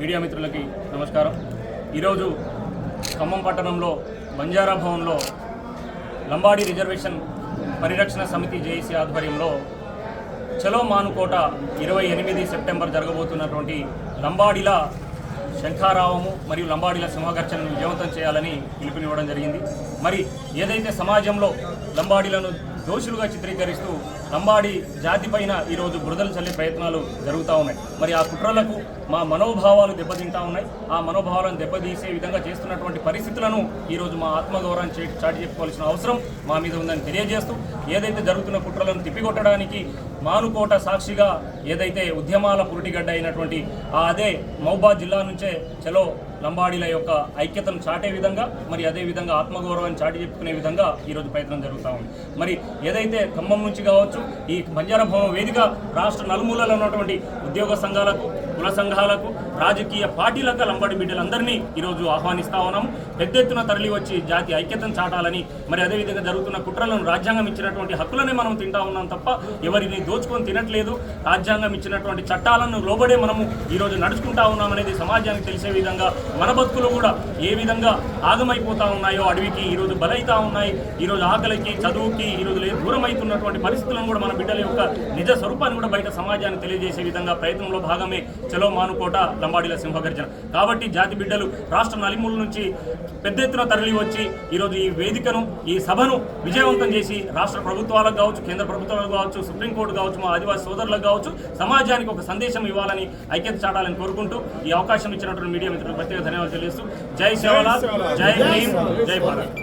Media మిత్రులకి నమస్కారం. ఈరోజు ఖమ్మం పట్టణంలో బంజారా భవన్లో లంబాడి రిజర్వేషన్ పరిరక్షణ సమితి జేఏసీ ఆధ్వర్యంలో చలో మానుకోట ఇరవై ఎనిమిది సెప్టెంబర్ జరగబోతున్నటువంటి లంబాడిల శంఖారావము మరియు లంబాడిల సింహగర్చనను విజయవంతం చేయాలని పిలుపునివ్వడం జరిగింది. మరి ఏదైతే సమాజంలో లంబాడీలను దోషులుగా చిత్రీకరిస్తూ లంబాడి జాతిపైన ఈరోజు బురదలు చల్లే ప్రయత్నాలు జరుగుతూ ఉన్నాయి. మరి ఆ కుట్రలకు మా మనోభావాలు దెబ్బతింటా ఉన్నాయి. ఆ మనోభావాలను దెబ్బతీసే విధంగా చేస్తున్నటువంటి పరిస్థితులను ఈరోజు మా ఆత్మగౌరవాన్ని చే- చాటి చెప్పుకోవాల్సిన అవసరం మా మీద ఉందని తెలియజేస్తూ ఏదైతే జరుగుతున్న కుట్రలను తిప్పికొట్టడానికి మానుకోట సాక్షిగా ఏదైతే ఉద్యమాల పురిటిగడ్డ అయినటువంటి ఆ అదే మౌబాద్ జిల్లా నుంచే చలో లంబాడీల యొక్క ఐక్యతను చాటే విధంగా మరి అదే విధంగా ఆత్మగౌరవాన్ని చాటి చెప్పుకునే విధంగా ఈరోజు ప్రయత్నం జరుగుతూ ఉంది. మరి ఏదైతే ఖమ్మం నుంచి కావచ్చు ఈ బంజారా భవన వేదిక రాష్ట్ర నలుమూలలో ఉన్నటువంటి ఉద్యోగ సంఘాలకు కుల సంఘాలకు రాజకీయ పార్టీలకు లంబడి బిడ్డలందరినీ ఈరోజు ఆహ్వానిస్తా ఉన్నాం. పెద్ద ఎత్తున తరలి వచ్చి జాతి ఐక్యతను చాటాలని మరి అదేవిధంగా జరుగుతున్న కుట్రలను రాజ్యాంగం ఇచ్చినటువంటి హక్కులనే మనం తింటా ఉన్నాం తప్ప ఎవరిని దోచుకొని తినట్లేదు. రాజ్యాంగం ఇచ్చినటువంటి చట్టాలను లోబడే మనము ఈరోజు నడుచుకుంటా ఉన్నాం అనేది సమాజానికి తెలిసే విధంగా మన బతుకులు కూడా ఏ విధంగా ఆగమైపోతా ఉన్నాయో అడవికి ఈరోజు బలైతా ఉన్నాయి. ఈరోజు ఆకలికి చదువుకి ఈరోజు లే- దూరం అవుతున్నటువంటి పరిస్థితులను కూడా మన బిడ్డల యొక్క నిజ స్వరూపాన్ని కూడా బయట సమాజానికి తెలియజేసే విధంగా ప్రయత్నంలో భాగమే చలో మానుకోట లంబాడీల సింహగర్జన. కాబట్టి జాతి బిడ్డలు రాష్ట్ర నలుమూల నుంచి పెద్ద ఎత్తున తరలి వచ్చి ఈరోజు ఈ వేదికను ఈ సభను విజయవంతం చేసి రాష్ట్ర ప్రభుత్వాలకు కావచ్చు కేంద్ర ప్రభుత్వాలకు కావచ్చు సుప్రీంకోర్టు కావచ్చు మా ఆదివాసీ సోదరులకు కావచ్చు సమాజానికి ఒక సందేశం ఇవ్వాలని ఐక్యత చాటాలని కోరుకుంటూ ఈ అవకాశం ఇచ్చినటువంటి మీడియా మిత్రులకు ప్రత్యేక ధన్యవాదాలు తెలియజేస్తూ జై సేవలాల్ జై భీమ్ జై భారత్.